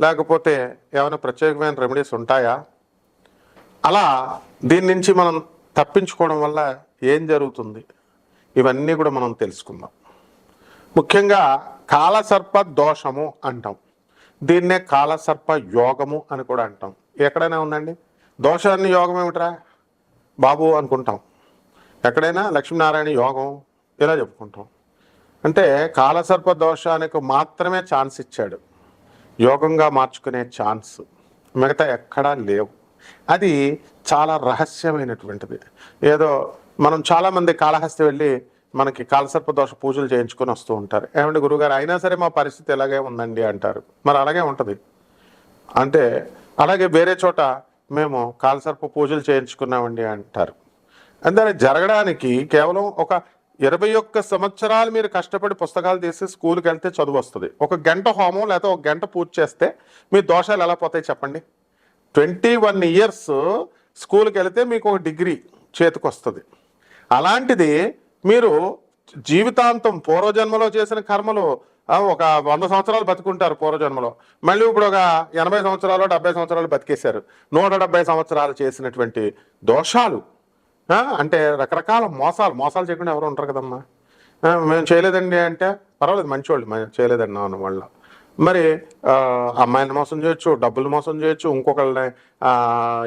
లేకపోతే ఏమైనా ప్రత్యేకమైన రెమెడీస్ ఉంటాయా? అలా దీని నుంచి మనం తప్పించుకోవడం వల్ల ఏం జరుగుతుంది? ఇవన్నీ కూడా మనం తెలుసుకుందాం. ముఖ్యంగా కాలసర్ప దోషము అంటాం. దీన్నే కాలసర్ప యోగము అని కూడా అంటాం. ఎక్కడైనా ఉందండి? దోషాన్ని యోగం ఏమిట్రా? బాబు అనుకుంటాం. ఎక్కడైనా లక్ష్మీనారాయణ యోగం ఇలా చెప్పుకుంటాం. అంటే కాలసర్ప దోషానికి మాత్రమే ఛాన్స్ ఇచ్చాడు. యోగంగా మార్చుకునే ఛాన్స్ మిగతా ఎక్కడా లేవు. అది చాలా రహస్యమైనటువంటిది. ఏదో మనం చాలామంది కాళహస్తి వెళ్ళి మనకి కాలసర్ప దోష పూజలు చేయించుకొని వస్తూ ఉంటారు. ఏమంటే గురుగారు అయినా సరే మా పరిస్థితి ఎలాగే ఉందండి అంటారు. మరి అలాగే ఉంటుంది. అంటే అలాగే వేరే చోట మేము కాలసర్ప పూజలు చేయించుకున్నామండి అంటారు. అంటే జరగడానికి కేవలం ఒక ఇరవై ఒక్క సంవత్సరాలు మీరు కష్టపడి పుస్తకాలు తీసి స్కూల్కి వెళ్తే చదువు వస్తుంది. ఒక గంట హోమం లేకపోతే ఒక గంట పూజ చేస్తే మీ దోషాలు ఎలా పోతాయి చెప్పండి? ట్వంటీ వన్ ఇయర్స్ స్కూల్కి వెళితే మీకు ఒక డిగ్రీ చేతికి వస్తుంది. అలాంటిది మీరు జీవితాంతం పూర్వజన్మలో చేసిన కర్మలు ఒక వంద సంవత్సరాలు బతుకుంటారు పూర్వజన్మలో. మళ్ళీ ఇప్పుడు ఒక ఎనభై సంవత్సరాలు డెబ్బై సంవత్సరాలు బతికేశారు. నూట సంవత్సరాలు చేసినటువంటి దోషాలు అంటే రకరకాల మోసాలు మోసాలు చేయకుండా ఎవరు ఉంటారు కదమ్మా. మేము చేయలేదండి అంటే పర్వాలేదు మంచివాళ్ళు చేయలేదండి అన్న వాళ్ళ. మరి అమ్మాయిని మోసం చేయొచ్చు డబ్బులు మోసం చేయొచ్చు ఇంకొకళ్ళని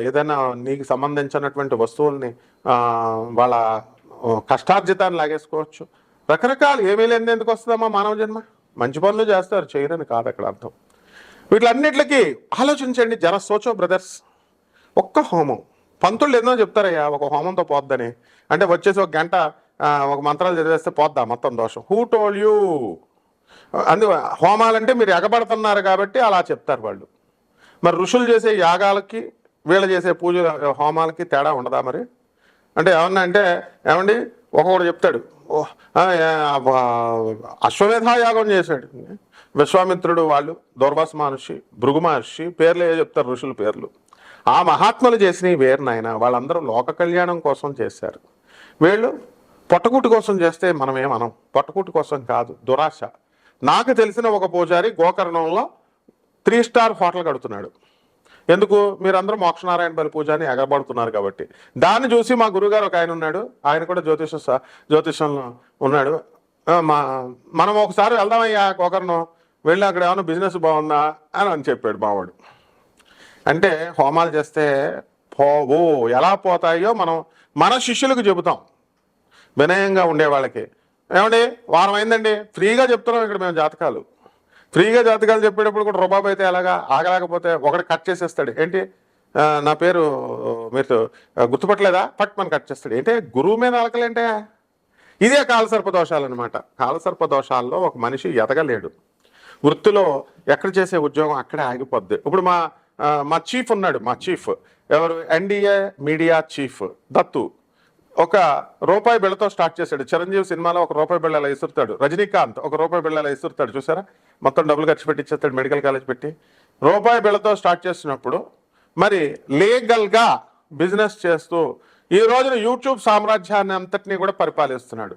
ఏదైనా నీకు సంబంధించినటువంటి వస్తువుల్ని వాళ్ళ కష్టార్జితాన్ని లాగేసుకోవచ్చు. రకరకాలు ఏమీ లేని ఎందుకు వస్తుందమ్మా మానవ జన్మ? మంచి పనులు చేస్తారు చేయరని కాదు అక్కడ అర్థం. వీటిలన్నిటికీ ఆలోచించండి జర సోచో బ్రదర్స్. ఒక్క హోమం. పంతులు ఎన్నో చెప్తారయ్యా ఒక హోమంతో పోద్దని. అంటే వచ్చేసి ఒక గంట ఒక మంత్రాలు చదివేస్తే పోద్దా మొత్తం దోషం? హూ టోల్ యూ అందు హోమాలంటే మీరు ఎగబడుతున్నారు కాబట్టి అలా చెప్తారు వాళ్ళు. మరి ఋషులు చేసే యాగాలకి వీళ్ళు చేసే పూజ హోమాలకి తేడా ఉండదా మరి? అంటే ఏమన్నా అంటే ఏమండి ఒక్కొక్కడు చెప్తాడు అశ్వమేధాయాగం యాగం చేశాడు. విశ్వామిత్రుడు వాళ్ళు దౌర్వాస మహర్షి భృగు మహర్షి పేర్లు ఏ చెప్తారు ఋషుల పేర్లు. ఆ మహాత్ములు చేసినవి వేరు నాయన. వాళ్ళందరూ లోక కళ్యాణం కోసం చేశారు. వీళ్ళు పొట్టకూటి కోసం చేస్తే మనం ఏమనం పొట్టకూటి కోసం కాదు దురాశ. నాకు తెలిసిన ఒక పూజారి గోకర్ణంలో త్రీ స్టార్ హోటల్ కడుతున్నాడు. ఎందుకు? మీరందరూ మోక్షనారాయణ బలి పూజని ఎగబడుతున్నారు కాబట్టి. దాన్ని చూసి మా గురుగారు ఒక ఆయన ఉన్నాడు. ఆయన కూడా జ్యోతిష జ్యోతిషంలో ఉన్నాడు. మా మనం ఒకసారి వెళ్దామయ్యా గోకర్ణం. వెళ్ళి అక్కడ ఏమైనా బిజినెస్ బాగుందా అని అని చెప్పాడు మావాడు. అంటే హోమాలు చేస్తే పోవు ఎలా పోతాయో మనం మన శిష్యులకు చెబుతాం. వినయంగా ఉండే వాళ్ళకి. ఏమండి వారం అయిందండి. ఫ్రీగా చెప్తున్నాం ఇక్కడ మేము జాతకాలు. ఫ్రీగా జాతకాలు చెప్పేటప్పుడు కూడా రుబాబ్ అయితే ఎలాగా ఆగలేకపోతే ఒకటి కట్ చేసేస్తాడు. ఏంటి? నా పేరు మీరు గుర్తుపట్టలేదా? పట్ మన కట్ చేస్తాడు. ఏంటి? గురువు మీద అలకలేంటే ఇదే కాలసర్ప దోషాలు అనమాట కాలసర్ప దోషాల్లో ఒక మనిషి ఎదగలేడు. వృత్తిలో ఎక్కడ చేసే ఉద్యోగం అక్కడే ఆగిపోద్ది. ఇప్పుడు మా మా చీఫ్ ఉన్నాడు మా చీఫ్. ఎవరు? NDA media chief Dattu. ఒక రూపాయి బిళ్ళతో స్టార్ట్ చేశాడు. చిరంజీవి సినిమాలో ఒక రూపాయి బిళ్ళ అలా ఇసురుతాడు. రజనీకాంత్ ఒక రూపాయి బిళ్ళ అలా ఇసురుతాడు చూసారా? మొత్తం డబ్బులు ఖర్చు పెట్టి ఇచ్చేస్తాడు మెడికల్ కాలేజ్ పెట్టి. రూపాయి బిళ్ళతో స్టార్ట్ చేసినప్పుడు మరి లీగల్గా బిజినెస్ చేస్తూ ఈ రోజున యూట్యూబ్ సామ్రాజ్యాన్ని అంతటినీ కూడా పరిపాలిస్తున్నాడు.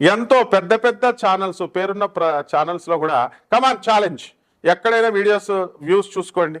ఎంతో పెద్ద పెద్ద ఛానల్స్ పేరున్న ప్ర ఛానల్స్లో కూడా కమాన్ ఛాలెంజ్. ఎక్కడైనా వీడియోస్ వ్యూస్ చూసుకోండి.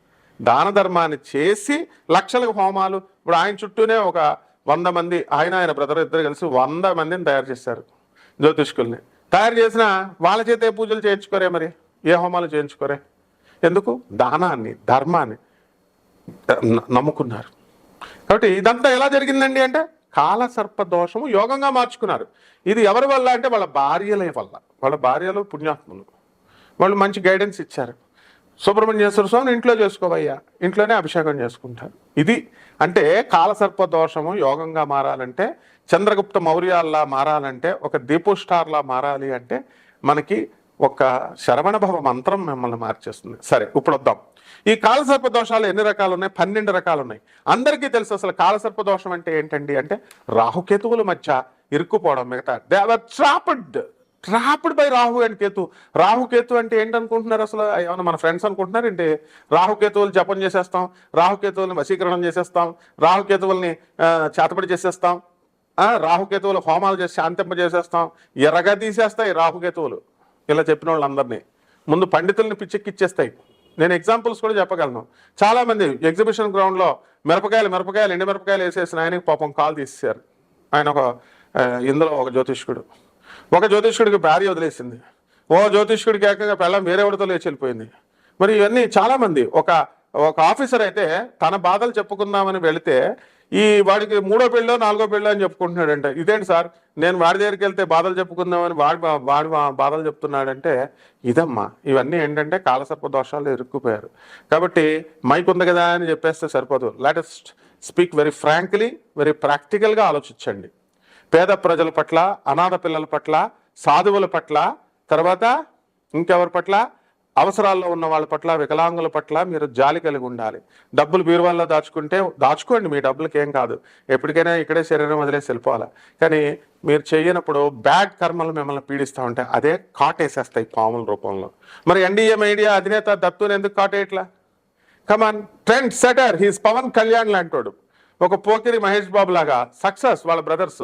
దాన ధర్మాన్ని చేసి లక్షలకు హోమాలు. ఇప్పుడు ఆయన చుట్టూనే ఒక వంద మంది ఆయన ఆయన బ్రదర్ ఇద్దరు కలిసి వంద మందిని తయారు చేశారు జ్యోతిష్కుల్ని. తయారు చేసిన వాళ్ళ చేత పూజలు చేయించుకోరే మరి? ఏ హోమాలు చేయించుకోరే? ఎందుకు? దానాన్ని ధర్మాన్ని నమ్ముకున్నారు. కాబట్టి ఇదంతా ఎలా జరిగిందండి అంటే కాల సర్ప దోషము యోగంగా మార్చుకున్నారు. ఇది ఎవరి వల్ల అంటే వాళ్ళ భార్యల వల్ల. వాళ్ళ భార్యలు పుణ్యాత్ములు. వాళ్ళు మంచి గైడెన్స్ ఇచ్చారు. సుబ్రహ్మణ్యేశ్వర స్వామిని ఇంట్లో చేసుకోవయ్యా. ఇంట్లోనే అభిషేకం చేసుకుంటారు. ఇది అంటే కాలసర్ప దోషము యోగంగా మారాలంటే చంద్రగుప్త మౌర్యాల్లా మారాలంటే ఒక దీపోస్టార్లా మారాలి అంటే మనకి ఒక శరవణభవ మంత్రం మిమ్మల్ని మార్చేస్తుంది. సరే ఇప్పుడు వద్దాం. ఈ కాలసర్ప దోషాలు ఎన్ని రకాలు ఉన్నాయి పన్నెండు రకాలు ఉన్నాయి అందరికీ తెలుసు అసలు కాలసర్ప దోషం అంటే ఏంటండి? అంటే రాహుకేతువుల మధ్య ఇరుక్కుపోవడం మిగతా. They are trapped trapped by Rahu and Ketu. Rahuketu అంటే ఏంటనుకుంటున్నారు అసలు? ఏమన్నా మన ఫ్రెండ్స్ అనుకుంటున్నారు ఏంటి? రాహుకేతువులు జపం చేసేస్తాం. రాహుకేతువులను వశీకరణం చేసేస్తాం. రాహుకేతువుల్ని చేతపడి చేసేస్తాం. ఆ, రాహుకేతువులు హోమాలు చేసి శాంతింప చేసేస్తాం. ఎర్రగా తీసేస్తాయి రాహుకేతువులు ఇలా చెప్పిన వాళ్ళందరినీ. ముందు పండితుల్ని పిచ్చెక్కిచ్చేస్తాయి. నేను ఎగ్జాంపుల్స్ కూడా చెప్పగలను. చాలామంది ఎగ్జిబిషన్ గ్రౌండ్లో మిరపకాయలు మిరపకాయలు ఎండి మిరపకాయలు వేసేసిన ఆయనకి పాపం కాల్ తీసేశారు. ఆయన ఒక ఇందులో ఒక జ్యోతిష్కుడు. ఒక జ్యోతిష్కుడికి భార్య వదిలేసింది. ఓ జ్యోతిష్కుడికి ఏకంగా పెళ్ళం వేరే వాడితో లేచి వెళ్ళిపోయింది. మరి ఇవన్నీ చాలామంది ఒక ఒక ఆఫీసర్ అయితే తన బాధలు చెప్పుకుందామని వెళితే ఈ వాడికి మూడో పెళ్ళో నాలుగో పెళ్ళో అని చెప్పుకుంటున్నాడంటే. ఇదేంటి సార్? నేను వాడి దగ్గరికి వెళ్తే బాధలు చెప్పుకుందామని వాడి వాడి బాధలు చెప్తున్నాడంటే ఇదమ్మా. ఇవన్నీ ఏంటంటే కాలసర్ప దోషాలు ఇరుక్కుపోయారు. కాబట్టి మైక్ ఉంది కదా అని చెప్పేస్తే సరిపోదు. Latest speak very frankly very ప్రాక్టికల్గా ఆలోచించండి. పేద ప్రజల పట్ల అనాథ పిల్లల పట్ల సాధువుల పట్ల తర్వాత ఇంకెవరి పట్ల అవసరాల్లో ఉన్న వాళ్ళ పట్ల వికలాంగుల పట్ల మీరు జాలి కలిగి ఉండాలి. డబ్బులు బీరువాల్లో దాచుకుంటే దాచుకోండి మీ డబ్బులకి ఏం కాదు. ఎప్పటికైనా ఇక్కడే శరీరం వదిలేసి వెళ్ళిపోవాలి. కానీ మీరు చేయనప్పుడు బ్యాడ్ కర్మలు మిమ్మల్ని పీడిస్తూ ఉంటాయి. అదే కాటేసేస్తాయి పాముల రూపంలో. మరి ఎన్డీఏ మీడియా అధినేత దత్తుని ఎందుకు కాటేయట్లా? Come on trend setter he's Pawan Kalyan లాంటోడు. ఒక పోకిరి మహేష్ బాబు లాగా సక్సెస్ వాళ్ళ బ్రదర్స్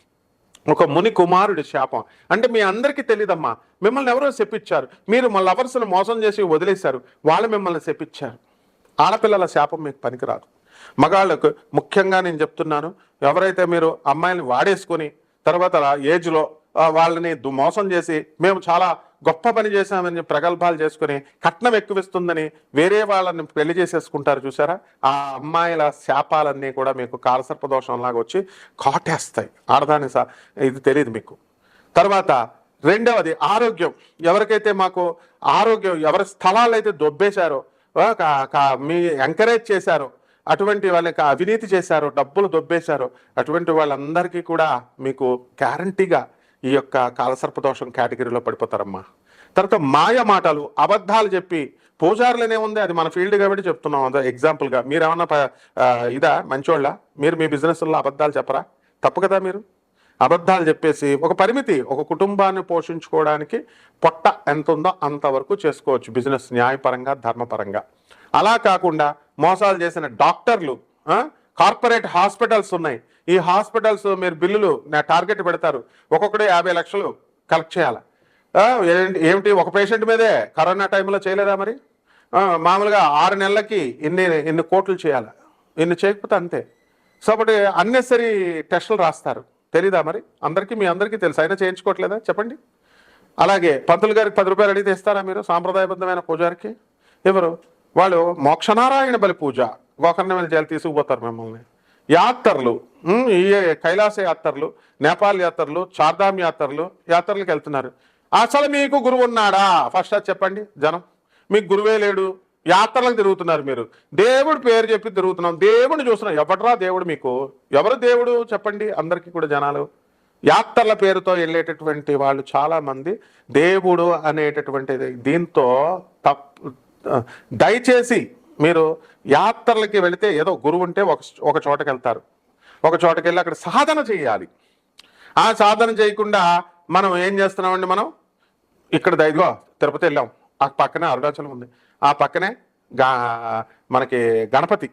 ఒక ముని కుమారుడి శాపం. అంటే మీ అందరికీ తెలియదమ్మా మిమ్మల్ని ఎవరో చెప్పించారు మీరు మా లవర్స్ను మోసం చేసి వదిలేశారు. వాళ్ళు మిమ్మల్ని చెప్పించారు ఆడపిల్లల శాపం మీకు పనికిరాదు. మగాళ్ళకు ముఖ్యంగా నేను చెప్తున్నాను ఎవరైతే మీరు అమ్మాయిని వాడేసుకొని తర్వాత ఏజ్లో వాళ్ళని మోసం చేసి మేము చాలా గొప్ప పని చేశామని ప్రగల్భాలు చేసుకుని కట్నం ఎక్కువిస్తుందని వేరే వాళ్ళని పెళ్ళి చేసేసుకుంటారు చూసారా ఆ అమ్మాయిల శాపాలన్నీ కూడా మీకు కాలసర్ప దోషంలాగా వచ్చి కాటేస్తాయి. ఆడదాని ఇది తెలియదు మీకు. తర్వాత రెండవది ఆరోగ్యం. ఎవరికైతే మాకు ఆరోగ్యం ఎవరి స్థలాలు అయితే దొబ్బేశారో కా- మీ ఎంకరేజ్ చేశారో అటువంటి వాళ్ళకి అవినీతి చేశారో డబ్బులు దొబ్బేశారో అటువంటి వాళ్ళందరికీ కూడా మీకు గ్యారంటీగా ఈ యొక్క కాలసర్పదోషం కేటగిరీలో పడిపోతారమ్మా. తర్వాత మాయ మాటలు అబద్ధాలు చెప్పి పూజారులనే ఉంది అది మన ఫీల్డ్ కాబట్టి చెప్తున్నాం. అదే ఎగ్జాంపుల్గా మీరు ఏమన్నా ప- ఇదా? మంచోళ్ళ? మీరు మీ బిజినెస్లో అబద్ధాలు చెప్పరా? తప్పు కదా మీరు? అబద్ధాలు చెప్పేసి ఒక పరిమితి ఒక కుటుంబాన్ని పోషించుకోవడానికి పొట్ట ఎంత ఉందో అంతవరకు చేసుకోవచ్చు బిజినెస్ న్యాయపరంగా ధర్మపరంగా. అలా కాకుండా మోసాలు చేసిన డాక్టర్లు కార్పొరేట్ హాస్పిటల్స్ ఉన్నాయి. ఈ హాస్పిటల్స్ మీరు బిల్లులు నా టార్గెట్ పెడతారు. ఒక్కొక్కటి యాభై లక్షలు కలెక్ట్ చేయాలి. ఏంటి ఏమిటి ఒక పేషెంట్ మీదే కరోనా టైంలో చేయలేదా మరి? మామూలుగా ఆరు నెలలకి ఇన్ని ఇన్ని కోట్లు చేయాలి. ఇన్ని చేయకపోతే అంతే. సో ఒకటి అన్నెసరీ టెస్టులు రాస్తారు. తెలీదా మరి? అందరికీ మీ అందరికీ తెలుసు. అయినా చేయించుకోవట్లేదా? చెప్పండి. అలాగే పంతులు గారికి పది రూపాయలు అడిగితే ఇస్తారా మీరు సాంప్రదాయబద్ధమైన పూజారికి? ఎవరు? వాళ్ళు మోక్షనారాయణ బలి పూజ. గోకర్ణ మీద జైలు తీసుకుపోతారు మిమ్మల్ని. యాత్రలు ఈ కైలాస యాత్రలు నేపాల్ యాత్రలు చార్ధామ్ యాత్రలు యాత్రలకు వెళ్తున్నారు. అసలు మీకు గురువు ఉన్నాడా? ఫస్ట్ అది చెప్పండి జనం. మీకు గురువే లేడు. యాత్రలకు తిరుగుతున్నారు మీరు. దేవుడు పేరు చెప్పి తిరుగుతున్నాం. దేవుడిని చూస్తున్నాం. ఎవడరా దేవుడు మీకు? ఎవరు దేవుడు? చెప్పండి అందరికీ కూడా జనాలు. యాత్రల పేరుతో వెళ్ళేటటువంటి వాళ్ళు చాలామంది దేవుడు అనేటటువంటి దీంతో తప్పు దయచేసి మీరు యాత్రలకి వెళితే ఏదో గురువు ఉంటే ఒక ఒక చోటకి వెళ్తారు. ఒక చోటకి వెళ్ళి అక్కడ సాధన చేయాలి. ఆ సాధన చేయకుండా మనం ఏం చేస్తున్నామండి మనం? ఇక్కడ దైదిగో తిరుపతి వెళ్ళాం. ఆ పక్కనే అరుణాచలం ఉంది. ఆ పక్కనే గా మనకి గణపతి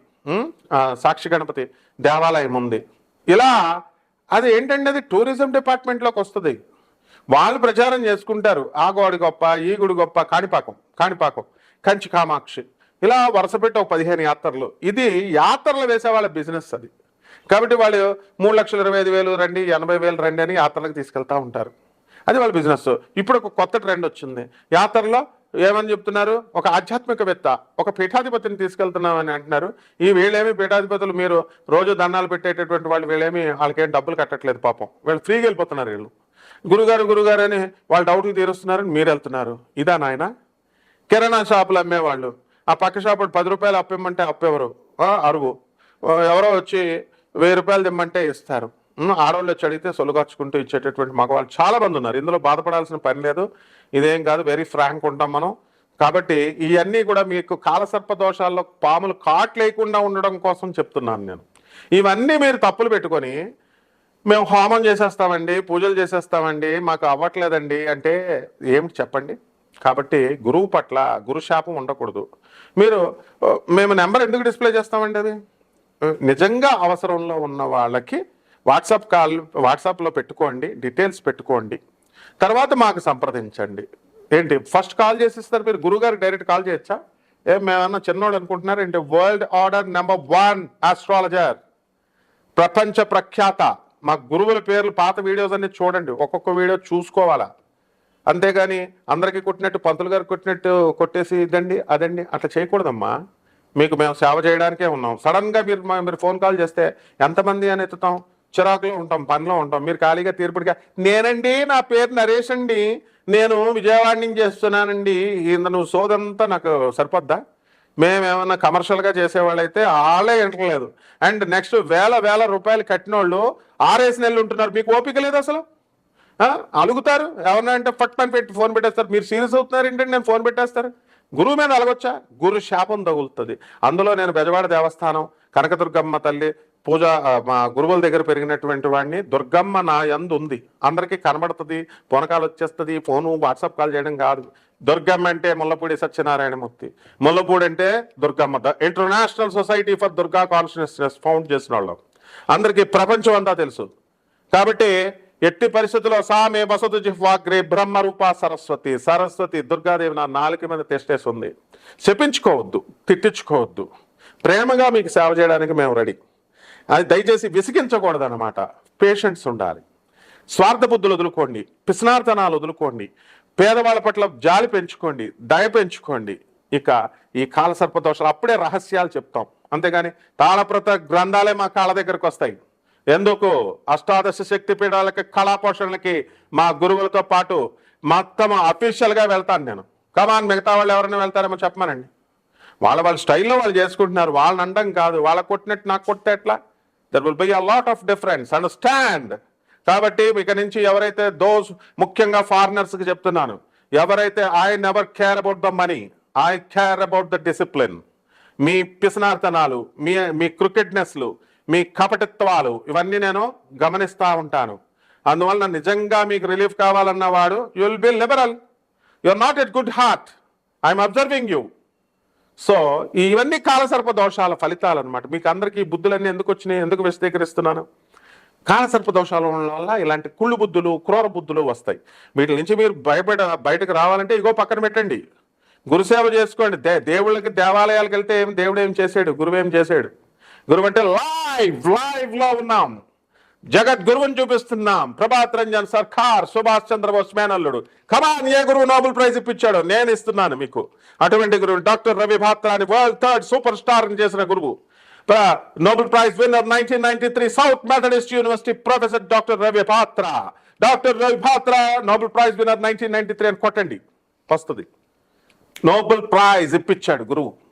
సాక్షి గణపతి దేవాలయం ఉంది. ఇలా అది ఏంటంటే అది? టూరిజం డిపార్ట్మెంట్లోకి వస్తుంది. వాళ్ళు ప్రచారం చేసుకుంటారు. ఆ గోడి గొప్ప ఈ గుడి గొప్ప కాణిపాకం కాణిపాకం. కంచి కామాక్షి. ఇలా వరుసపెట్టి ఒక పదిహేను యాత్రలు. ఇది యాత్రలు వేసే వాళ్ళ బిజినెస్ అది. కాబట్టి వాళ్ళు మూడు లక్షల ఇరవై ఐదు వేలు రండి ఎనభై వేలు రండి అని యాత్రలకు తీసుకెళ్తూ ఉంటారు. అది వాళ్ళ బిజినెస్. ఇప్పుడు ఒక కొత్త ట్రెండ్ వచ్చింది. యాత్రలో ఏమని చెప్తున్నారు? ఒక ఆధ్యాత్మికవేత్త ఒక పీఠాధిపతిని తీసుకెళ్తున్నామని అంటున్నారు. ఈ వీళ్ళేమి పీఠాధిపతులు మీరు రోజు దండాలు పెట్టేటటువంటి వాళ్ళు వీళ్ళేమి వాళ్ళకేం డబ్బులు కట్టట్లేదు పాపం. వీళ్ళు ఫ్రీగా వెళ్ళిపోతున్నారు వీళ్ళు. గురుగారు గురుగారు అని వాళ్ళ డౌట్లు తీరుస్తున్నారని మీరు వెళ్తున్నారు. ఇదా నాయనా? కిరాణా షాపులు అమ్మేవాళ్ళు. ఆ పక్క షాపు పది రూపాయలు అప్పిమ్మంటే అప్పెవరు? అరువు ఎవరో వచ్చి వెయ్యి రూపాయలు తెమ్మంటే ఇస్తారు. ఆడవాళ్ళు వచ్చి అడిగితే సొలుగార్చుకుంటూ ఇచ్చేటటువంటి మగవాళ్ళు చాలా మంది ఉన్నారు. ఇందులో బాధపడాల్సిన పని లేదు. ఇదేం కాదు వెరీ ఫ్రాంక్ ఉంటాం మనం. కాబట్టి ఇవన్నీ కూడా మీకు కాలసర్ప దోషాల్లో పాములు కాట్ లేకుండా ఉండడం కోసం చెప్తున్నాను నేను. ఇవన్నీ మీరు తప్పులు పెట్టుకొని మేము హోమం చేసేస్తామండి పూజలు చేసేస్తామండి మాకు అవ్వట్లేదండి అంటే ఏమిటి చెప్పండి? కాబట్టి గురువు పట్ల గురు శాపం ఉండకూడదు. మీరు మేము నెంబర్ ఎందుకు డిస్ప్లే చేస్తామండి అది? నిజంగా అవసరంలో ఉన్న వాళ్ళకి వాట్సాప్ కాల్ వాట్సాప్లో పెట్టుకోండి డీటెయిల్స్ పెట్టుకోండి. తర్వాత మాకు సంప్రదించండి. ఏంటి ఫస్ట్ కాల్ చేసిస్తారు మీరు? గురుగారికి డైరెక్ట్ కాల్ చేయొచ్చా? ఏం మేమన్నా చిన్నోడు అనుకుంటున్నారు? ఏంటి world order number one astrologer. ప్రపంచ ప్రఖ్యాత. మా గురువుల పేర్లు పాత వీడియోస్ అన్ని చూడండి. ఒక్కొక్క వీడియో చూసుకోవాలా? అంతేగాని అందరికీ కొట్టినట్టు పంతులు గారు కొట్టినట్టు కొట్టేసి ఇదండి అదండి అట్లా చేయకూడదమ్మా. మీకు మేము సేవ చేయడానికే ఉన్నాం. సడన్గా మీరు మీరు ఫోన్ కాల్ చేస్తే ఎంతమంది అని ఎత్తుతాం? చిరాకులో ఉంటాం పనిలో ఉంటాం. మీరు ఖాళీగా తీర్పుడిగా నేనండి నా పేరు నరేష్ అండి. నేను విజయవాడ నుంచి చేస్తున్నానండి. ఇంత నువ్వు సోదంతా నాకు సరిపోద్దా? మేమేమన్నా కమర్షియల్గా చేసేవాళ్ళైతే వాళ్ళే వింటలేదు అండ్ నెక్స్ట్ వేల వేల రూపాయలు కట్టిన వాళ్ళు ఆరేసి నెలలు ఉంటున్నారు. మీకు ఓపిక లేదు అసలు? అలుగుతారు. ఎవరన్నా అంటే ఫట్ పెట్టి ఫోన్ పెట్టేస్తారు. మీరు సీరియస్ అవుతున్నారు ఏంటంటే నేను ఫోన్ పెట్టేస్తారు. గురువు మీద అలగొచ్చా? గురు శాపం తగులుతుంది. అందులో నేను బెజవాడ దేవస్థానం కనకదుర్గమ్మ తల్లి పూజ మా గురువుల దగ్గర పెరిగినటువంటి వాడిని దుర్గమ్మ నా యందు ఉంది. అందరికీ కనబడుతుంది. పొనకాలు వచ్చేస్తుంది. ఫోను వాట్సాప్ కాల్ చేయడం కాదు. దుర్గమ్మ అంటే ముల్లపూడి సత్యనారాయణమూర్తి. ముల్లపూడి అంటే Durgamma. The international society for Durga consciousness found చేసిన వాళ్ళం. అందరికీ ప్రపంచం అంతా తెలుసు. కాబట్టి ఎట్టి పరిస్థితుల్లో సామే వసతు జిహ్వాగ్రే బ్రహ్మరూప సరస్వతి సరస్వతి దుర్గాదేవి నా నాలుక మీద తెస్టేస్తుంది ఉంది. చెప్పించుకోవద్దు తిట్టించుకోవద్దు. ప్రేమగా మీకు సేవ చేయడానికి మేము రెడీ. అది దయచేసి విసిగించకూడదు అనమాట పేషెంట్స్ ఉండాలి. స్వార్థ బుద్ధులు వదులుకోండి పిస్నార్తనాలు వదులుకోండి పేదవాళ్ళ పట్ల జాలి పెంచుకోండి దయ పెంచుకోండి. ఇక ఈ కాలసర్పదోషాలు అప్పుడే రహస్యాలు చెప్తాం. అంతేగాని తాళప్రత గ్రంథాలే మా కాళ్ళ దగ్గరకు వస్తాయి. ఎందుకు? అష్టాదశ శక్తి పీఠాలకి కళాపోషణలకి మా గురువులతో పాటు మొత్తం అఫీషియల్గా వెళ్తాను నేను. కమాన్ మిగతా వాళ్ళు ఎవరైనా వెళ్తారేమో చెప్పమనండి. వాళ్ళ వాళ్ళ స్టైల్లో వాళ్ళు చేసుకుంటున్నారు. వాళ్ళని అండం కాదు. వాళ్ళ కొట్టినట్టు నాకు కొట్టే ఎట్లా? There will be a lot of difference understand కాబట్టి ఇక నుంచి ఎవరైతే దోస్ ముఖ్యంగా ఫారినర్స్కి చెప్తున్నాను ఎవరైతే I never care about the money I care about the discipline మీ పిసనార్తనాలు మీ మీ క్రికెట్నెస్లు మీ కపటిత్వాలు ఇవన్నీ నేను గమనిస్తూ ఉంటాను. అందువలన నిజంగా మీకు రిలీఫ్ కావాలన్న వాడు you will be liberal you are not at good heart I'm observing you so ఇవన్నీ కాలసర్ప దోషాల ఫలితాలు అనమాట మీకు అందరికీ బుద్ధులన్నీ ఎందుకు వచ్చినాయి? ఎందుకు విశదీకరిస్తున్నాను కాలసర్ప దోషాలు ఉండడం వల్ల ఇలాంటి కుళ్ళు బుద్ధులు క్రూర బుద్ధులు వస్తాయి. వీటి నుంచి మీరు భయపడ బయటకు రావాలంటే ఇగో పక్కన పెట్టండి. గురుసేవ చేసుకోండి. దే దేవుళ్ళకి దేవాలయాలకు వెళ్తే ఏం దేవుడు ఏం చేశాడు? గురువు ఏం చేశాడు? గురువు అంటే లైవ్ లైవ్లో ఉన్నాం. జగత్ గురువుని చూపిస్తున్నాం. ప్రభాత్ రంజన్ సర్కార్ సుభాష్ చంద్రబోస్ మేనల్లుడు. కమాన్ ఏ గురువు నోబెల్ ప్రైజ్ ఇప్పించాడు నేను ఇస్తున్నాను మీకు. అటువంటి గురువు డాక్టర్ రవి భాత్రాని వరల్డ్ థర్డ్ సూపర్ స్టార్ చేసిన గురువు. Nobel prize winner nineteen ninety three south Methodist university professor doctor Ravi Batra. Doctor Ravi Batra Nobel prize winner nineteen ninety three అని కొట్టండి. వస్తుంది. నోబెల్ ప్రైజ్ ఇప్పించాడు గురువు.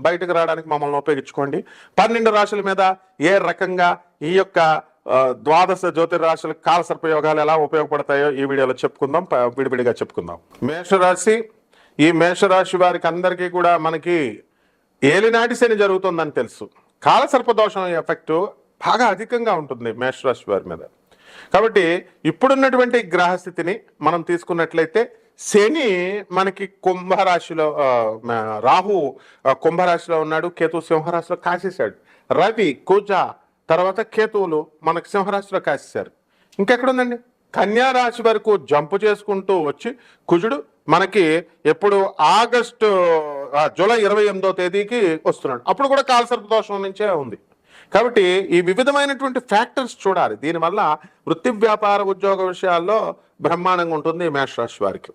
బయటకు రావడానికి మమ్మల్ని ఉపయోగించుకోండి. పన్నెండు రాశుల మీద ఏ రకంగా ఈ యొక్క ద్వాదశ జ్యోతిర్రాశుల కాలసర్ప యోగాలు ఎలా ఉపయోగపడతాయో ఈ వీడియోలో చెప్పుకుందాం. విడివిడిగా చెప్పుకుందాం. మేషరాశి ఈ మేషరాశి వారికి అందరికీ కూడా మనకి ఏలినాటి శని జరుగుతుందని తెలుసు. కాలసర్ప దోషం ఎఫెక్టు బాగా అధికంగా ఉంటుంది మేషరాశి వారి మీద. కాబట్టి ఇప్పుడున్నటువంటి గ్రహస్థితిని మనం తీసుకున్నట్లయితే శని మనకి కుంభరాశిలో రాహు కుంభరాశిలో ఉన్నాడు కేతు సింహరాశిలో కాసేశాడు. రవి కుజ తర్వాత కేతువులు మనకు సింహరాశిలో కాసేశారు. ఇంకెక్కడుందండి? కన్యా రాశి వరకు జంపు చేసుకుంటూ వచ్చి కుజుడు మనకి ఎప్పుడు ఆగస్టు జూలై ఇరవై ఎనిమిదో తేదీకి వస్తున్నాడు. అప్పుడు కూడా కాలసర్ప దోషం నుంచే ఉంది. కాబట్టి ఈ వివిధమైనటువంటి ఫ్యాక్టర్స్ చూడాలి. దీనివల్ల వృత్తి వ్యాపార ఉద్యోగ విషయాల్లో బ్రహ్మాండంగా ఉంటుంది మేషరాశి వారికి.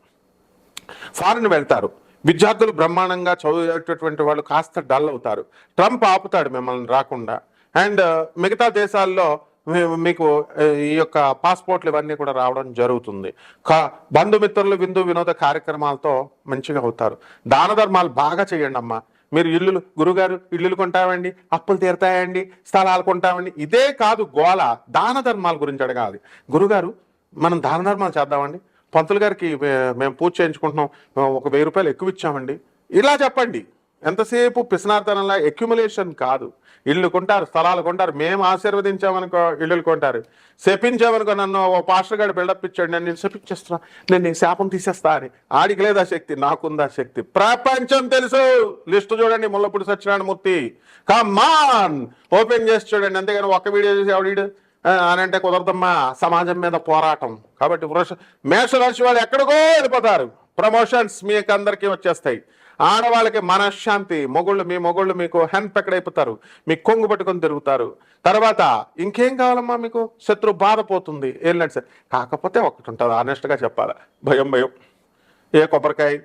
ఫారిన్ వెళ్తారు. విద్యార్థులు బ్రహ్మాండంగా చదివేటటువంటి వాళ్ళు కాస్త డల్ అవుతారు. ట్రంప్ ఆపుతాడు మిమ్మల్ని రాకుండా. అండ్ uh, మిగతా దేశాల్లో మీకు uh, ఈ యొక్క పాస్పోర్ట్లు ఇవన్నీ కూడా రావడం జరుగుతుంది. కా బంధుమిత్రులు విందు వినోద కార్యక్రమాలతో మంచిగా అవుతారు. దాన ధర్మాలు బాగా చేయండి అమ్మా. మీరు ఇల్లులు గురుగారు ఇల్లులు కొంటామండి అప్పులు తీరుతాయండి స్థలాలు కొంటామండి ఇదే కాదు గోల. దాన ధర్మాల గురించి అడగాలి. గురుగారు మనం దాన ధర్మాలు చేద్దామండి. పంతులు గారికి మేము పూజ చేయించుకుంటున్నాం. ఒక వెయ్యి రూపాయలు ఎక్కువ ఇచ్చామండి. ఇలా చెప్పండి. ఎంతసేపు పిసనార్థనంలా ఎక్యుములేషన్ కాదు. ఇల్లు కొంటారు స్థలాలు కొంటారు. మేము ఆశీర్వదించామనుకో ఇల్లులు కొంటారు. శపించామనుకో నన్ను ఓ పాస్టర్ గారు బిల్డప్ ఇచ్చాడు. నేను నేను శపించేస్తున్నా. నేను నీ శాపం తీసేస్తా అని. ఆడికి లేదా శక్తి? నాకుందా శక్తి? ప్రపంచం తెలుసు. లిస్టు చూడండి. Mullapudi Satyanarayana Murthy. Come on! Open చేసి చూడండి. అంతేగాని ఒక్క వీడియో చూసి ఆవిడ అనంటే కుదరదమ్మా సమాజం మీద పోరాటం. కాబట్టి వృష మేషరాశి వాళ్ళు ఎక్కడికో వెళ్ళిపోతారు. ప్రమోషన్స్ మీకు అందరికీ వచ్చేస్తాయి. ఆడవాళ్ళకి మనశ్శాంతి మొగుళ్ళు మీ మొగుళ్ళు మీకు హ్యాండ్ పెక్కడైపోతారు మీ కొంగు పట్టుకొని తిరుగుతారు. తర్వాత ఇంకేం కావాలమ్మా మీకు? శత్రు బాధపోతుంది ఏం లేదు సార్ కాకపోతే ఒకటి ఉంటుంది ఆనెస్ట్గా చెప్పాలి? భయం భయం. ఏ కొబ్బరికాయ?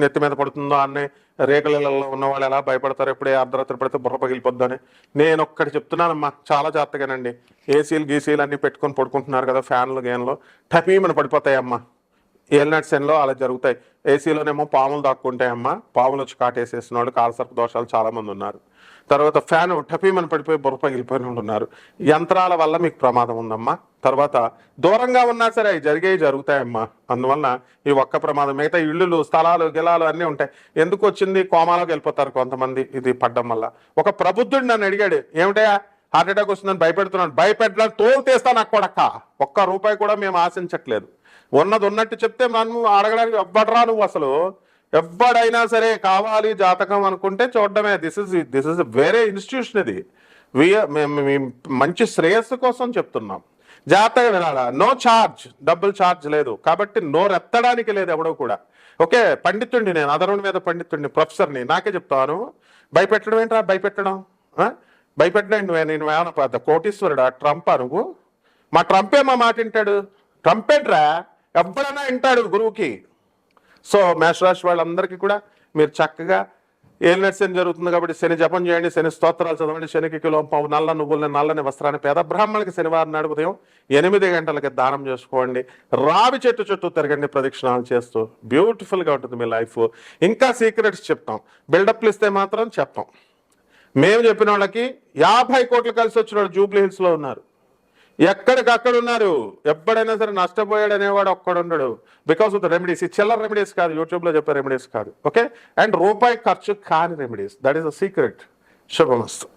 నెత్తి మీద పడుతుందో అనే రేకులలో ఉన్న వాళ్ళు ఎలా భయపడతారు ఎప్పుడే అర్ధరాత్రి పడితే బుర్ర పగిలిపోద్దని. నేను ఒక్కటి చెప్తున్నానమ్మా చాలా జాగ్రత్తగానండి. ఏసీలు గీసీలు అన్నీ పెట్టుకొని పడుకుంటున్నారు కదా ఫ్యాన్లు గేన్లు. టపీమని పడిపోతాయమ్మా. ఏలినాటి సెన్లో అలా జరుగుతాయి. ఏసీలోనేమో పాములు దాక్కుంటాయమ్మా. పాములు వచ్చి కాటేసేసిన వాళ్ళు కాలసర్ప దోషాలు చాలామంది ఉన్నారు. తర్వాత ఫ్యాన్ టపీమని పడిపోయి బుర్ర పగిలిపోయిన వాళ్ళు ఉన్నారు. యంత్రాల వల్ల మీకు ప్రమాదం ఉందమ్మా. తర్వాత దూరంగా ఉన్నా సరే అవి జరిగేవి జరుగుతాయమ్మా. అందువల్ల ఈ ఒక్క ప్రమాదం మిగతా ఇళ్ళు స్థలాలు గిలాలు అన్నీ ఉంటాయి. ఎందుకు వచ్చింది? కోమాలోకి వెళ్ళిపోతారు కొంతమంది ఇది పడ్డం వల్ల. ఒక ప్రబుద్ధుడు నన్ను అడిగాడు ఏమిటయా హార్ట్ అటాక్ వస్తుందని భయపెడుతున్నాను భయపెట్టడానికి తోలు తీస్తా నాకు కొడక్క ఒక్క రూపాయి కూడా మేము ఆశించట్లేదు. ఉన్నది ఉన్నట్టు చెప్తే మనం అడగడానికి అవ్వడరా నువ్వు అసలు? ఎవడైనా సరే కావాలి జాతకం అనుకుంటే చూడడమే. దిస్ ఇస్ దిస్ ఇస్ వేరే ఇన్స్టిట్యూషన్ ఇది. వి- మేము మంచి శ్రేయస్సు కోసం చెప్తున్నాం. జాతకం వినాలా? నో ఛార్జ్ డబ్బులు ఛార్జ్ లేదు. కాబట్టి నోరెత్తడానికి లేదు ఎవడో కూడా. ఓకే పండితుండి నేను అదరుని మీద పండితుడిని ప్రొఫెసర్ని నాకే చెప్తాను. భయపెట్టడం ఏంట్రా? భయపెట్టడం? భయపెట్టడం నువ్వే నేను ఏమన్నా పెద్ద కోటీశ్వరుడా? ట్రంపా నువ్వు? మా ట్రంపే మా మాట వింటాడు? ట్రంపేట్రా ఎవడన్నా వింటాడు గురువుకి. సో మేషరాశి వాళ్ళందరికీ కూడా మీరు చక్కగా ఏలినట్ శని జరుగుతుంది కాబట్టి శని జపం చేయండి శని స్తోత్రాలు చదవండి శనికి కిలో పావు నల్ల నువ్వులని నల్లని వస్త్రాన్ని పేద బ్రాహ్మణులకి శనివారం నాడు ఉదయం ఎనిమిది గంటలకి దానం చేసుకోండి. రావి చెట్టు చుట్టూ తిరగండి ప్రదక్షిణాలు చేస్తూ బ్యూటిఫుల్గా ఉంటుంది మీ లైఫ్ ఇంకా సీక్రెట్స్ చెప్తాం. బిల్డప్లు ఇస్తే మాత్రం చెప్పాం మేము చెప్పిన వాళ్ళకి యాభై కోట్లు కలిసి వచ్చిన వాళ్ళు జూబ్లీ హిల్స్లో ఉన్నారు. ఎక్కడికక్కడ ఉన్నారు ఎప్పుడైనా సరే నష్టపోయాడు అనేవాడు ఒక్కడున్నాడు. బికాస్ ఆఫ్ ద రెమెడీస్ ఈ చిల్లర రెమెడీస్ కాదు యూట్యూబ్లో చెప్పే రెమెడీస్ కాదు. ఓకే అండ్ రూపాయి ఖర్చు కాని remedies that is a secret Subhamastu.